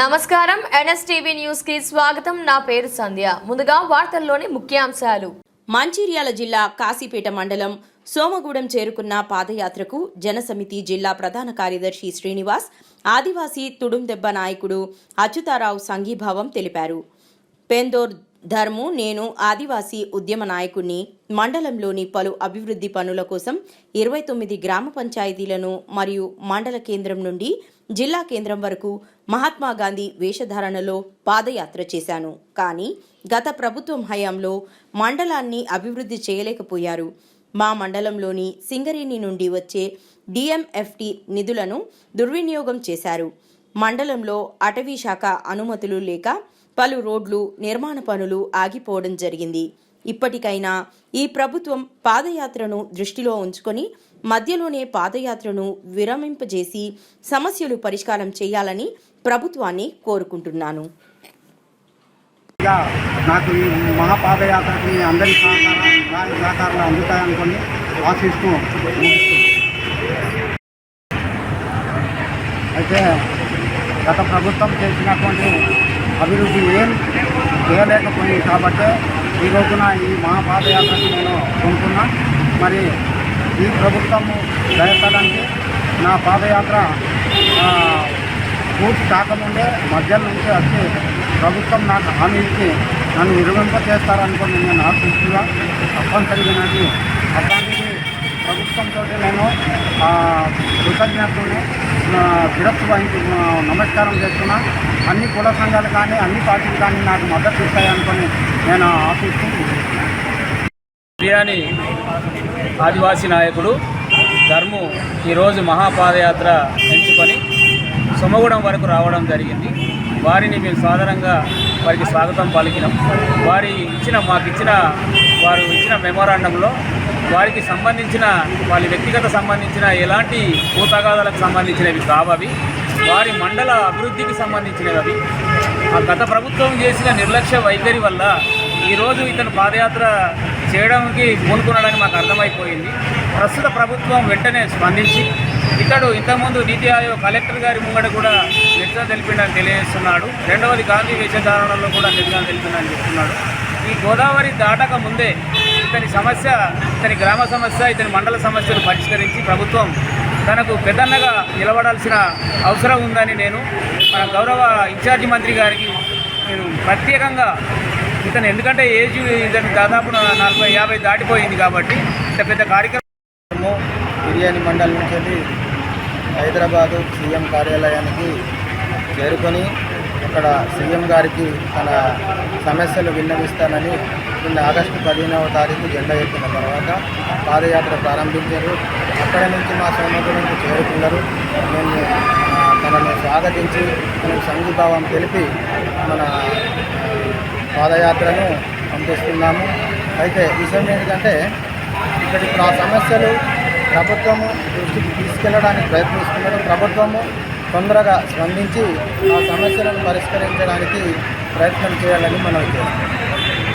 నమస్కారం. ఎన్ఎస్టీవీ న్యూస్కి స్వాగతం. నా పేరు సంధ్య. ముందుగా వార్తల్లోని ముఖ్యాంశాలు. మంచిర్యాల జిల్లా కాశీపేట మండలం సోమగూడెం చేరుకున్న పాదయాత్రకు జనసమితి జిల్లా ప్రధాన కార్యదర్శి శ్రీనివాస్ ఆదివాసీ తుడుందెబ్బ నాయకుడు అచ్యుతారావు సంఘీభావం తెలిపారు. పెందోర్ ధర్ము నేను ఆదివాసీ ఉద్యమ నాయకుడిని మండలంలోని పలు అభివృద్ధి పనుల కోసం ఇరవై తొమ్మిది గ్రామ పంచాయతీలను మరియు మండల కేంద్రం నుండి జిల్లా కేంద్రం వరకు మహాత్మా గాంధీ వేషధారణలో పాదయాత్ర చేశాను. కానీ గత ప్రభుత్వం హయాంలో మండలాన్ని అభివృద్ధి చేయలేకపోయారు. మా మండలంలోని సింగరేణి నుండి వచ్చే డిఎంఎఫ్టి నిధులను దుర్వినియోగం చేశారు. మండలంలో అటవీ శాఖ అనుమతులు లేక పలు రోడ్లు నిర్మాణ పనులు ఆగిపోవడం జరిగింది. ఇప్పటికైనా ఈ ప్రభుత్వం పాదయాత్రను దృష్టిలో ఉంచుకొని మధ్యలోనే పాదయాత్రను విరమింపజేసి సమస్యలు పరిష్కారం చేయాలని ప్రభుత్వాన్ని కోరుకుంటున్నాను. నాకు ఈ మహాపాదయాత్రకి మీ అందరి సహకారాలు అందుతాయనుకొని ఆశిస్తూ అయితే గత ప్రభుత్వం చేసినటువంటి అభివృద్ధి ఏం చేయలేకపోయింది కాబట్టి ఈ రోజున ఈ మహాపాదయాత్రకి నేను కొనుక్కున్నా మరి ఈ ప్రభుత్వము దయపడానికి నా పాదయాత్ర పూర్తి కాకముందే మధ్యాహ్నం నుంచి వచ్చి ప్రభుత్వం నాకు హామీ ఇచ్చి నన్ను విరమింప చేస్తారనుకుని నేను ఆశిస్తున్నా. తప్పనిసరిగా నాకు అట్లాంటి ప్రభుత్వంతో నేను కృతజ్ఞతలు విరక్తి వహించి నమస్కారం చేస్తున్నా. అన్ని కుల సంఘాలు కానీ అన్ని పార్టీలు కానీ నాకు మద్దతు ఇస్తాయనుకొని నేను ఆశిస్తూ బిర్యానీ ఆదివాసీ నాయకుడు ధర్ము ఈరోజు మహాపాదయాత్ర ఎంచుకొని సొమగూడెం వరకు రావడం జరిగింది. వారిని మేము సాధారణంగా వారికి స్వాగతం పలికినాం. వారి ఇచ్చిన మాకు ఇచ్చిన వారు ఇచ్చిన మెమోరాండంలో వారికి సంబంధించిన వాళ్ళ వ్యక్తిగత సంబంధించిన ఎలాంటి భూతగాదాలకు సంబంధించినవి కావవి వారి మండల అభివృద్ధికి సంబంధించినవి అవి. ఆ గత ప్రభుత్వం చేసిన నిర్లక్ష్య వైఖరి వల్ల ఈరోజు ఇతను పాదయాత్ర చేయడానికి పూనుకున్నాడని మాకు అర్థమైపోయింది. ప్రస్తుత ప్రభుత్వం వెంటనే స్పందించి ఇతడు ఇంతకుముందు నీతి ఆయోగ్ కలెక్టర్ గారి ముంగట కూడా నిరసన తెలిపిండని తెలియజేస్తున్నాడు. రెండవది గాంధీ వేషధారణలో కూడా నిరసన తెలిపిందని చెప్తున్నాడు. ఈ గోదావరి దాటక ముందే ఇతని సమస్య ఇతని గ్రామ సమస్య ఇతని మండల సమస్యలు పరిష్కరించి ప్రభుత్వం తనకు పెద్దన్నగా నిలబడాల్సిన అవసరం ఉందని నేను మన గౌరవ ఇన్ఛార్జి మంత్రి గారికి నేను ప్రత్యేకంగా ఇతను ఎందుకంటే ఏజ్ ఇతను దాదాపు నలభై యాభై దాటిపోయింది కాబట్టి ఇంత పెద్ద కార్యక్రమం బిర్యానీ మండలి నుంచి హైదరాబాదు సీఎం కార్యాలయానికి చేరుకొని అక్కడ సీఎం గారికి తన సమస్యలు విన్నవిస్తానని నిన్న ఆగస్టు పదిహేనవ తారీఖు జెండా ఎత్తిన తర్వాత పాదయాత్ర ప్రారంభించారు. అక్కడ నుంచి మా సోమగురికి చేరుకున్నారు. మేము తనను స్వాగతించి మనకు సంఘీభావం తెలిపి మన పాదయాత్రను పంపిస్తున్నాము. అయితే విషయం ఏంటంటే ఇక్కడ ఇప్పుడు ఆ సమస్యలు ప్రభుత్వము దృష్టికి తీసుకెళ్ళడానికి ప్రయత్నిస్తున్నారు. ప్రభుత్వము తొందరగా స్పందించి ఆ సమస్యలను పరిష్కరించడానికి ప్రయత్నం చేయాలని మనం చేస్తున్నాం.